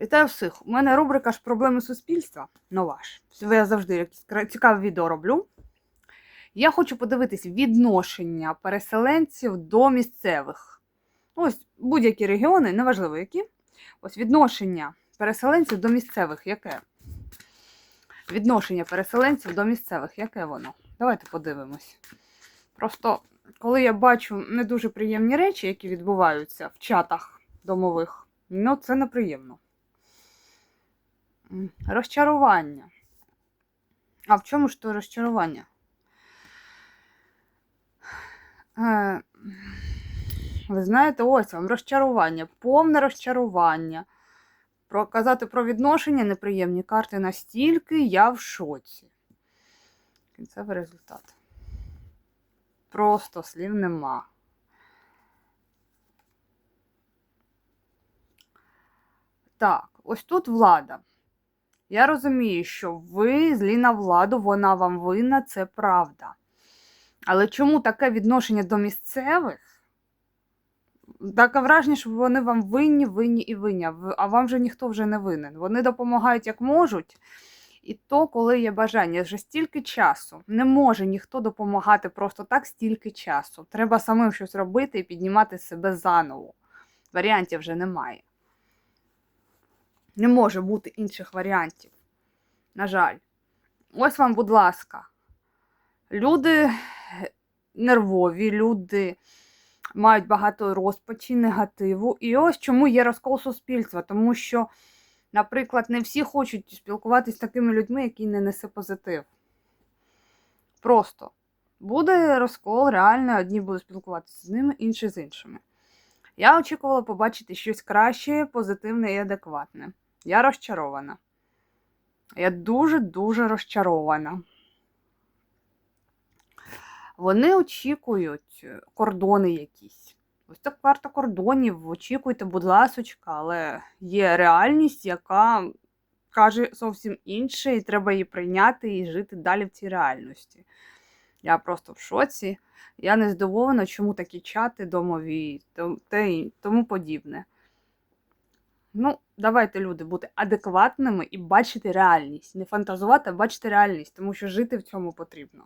Вітаю всіх! У мене рубрика ж проблеми суспільства. Нова ж. Я завжди цікаві відео роблю. Я хочу подивитись відношення переселенців до місцевих. Ось будь-які регіони, неважливо які. Ось відношення переселенців до місцевих яке? Відношення переселенців до місцевих, яке воно? Давайте подивимось. Просто коли я бачу не дуже приємні речі, які відбуваються в чатах домових, ну це неприємно. Розчарування. А в чому ж то розчарування? Е, ви знаєте, ось вам розчарування, повне розчарування. Про, казати про відношення неприємні карти настільки я в шоці. Кінцевий результат. Просто слів нема. Так, ось тут влада. Я розумію, що ви злі на владу, вона вам винна, це правда. Але чому таке відношення до місцевих? Таке враження, що вони вам винні, винні і винні, а вам же ніхто вже не винен. Вони допомагають як можуть, і то, коли є бажання, вже стільки часу. Не може ніхто допомагати просто так стільки часу. Треба самим щось робити і піднімати себе заново. Варіантів вже немає. Не може бути інших варіантів. На жаль. Ось вам, будь ласка. Люди нервові, люди мають багато розпачі, негативу. І ось чому є розкол суспільства. Тому що, наприклад, не всі хочуть спілкуватися з такими людьми, які не несе позитив. Просто буде розкол, реально, одні будуть спілкуватися з ними, інші з іншими. Я очікувала побачити щось краще, позитивне і адекватне. Я розчарована. Я дуже-дуже розчарована. Вони очікують кордони якісь. Ось так карта кордонів. Очікуйте, будь ласочка, але є реальність, яка каже зовсім інше, і треба її прийняти і жити далі в цій реальності. Я просто в шоці. Я не здивована, чому такі чати домові тому подібне. Ну, давайте, люди, бути адекватними і бачити реальність. Не фантазувати, а бачити реальність, тому що жити в цьому потрібно.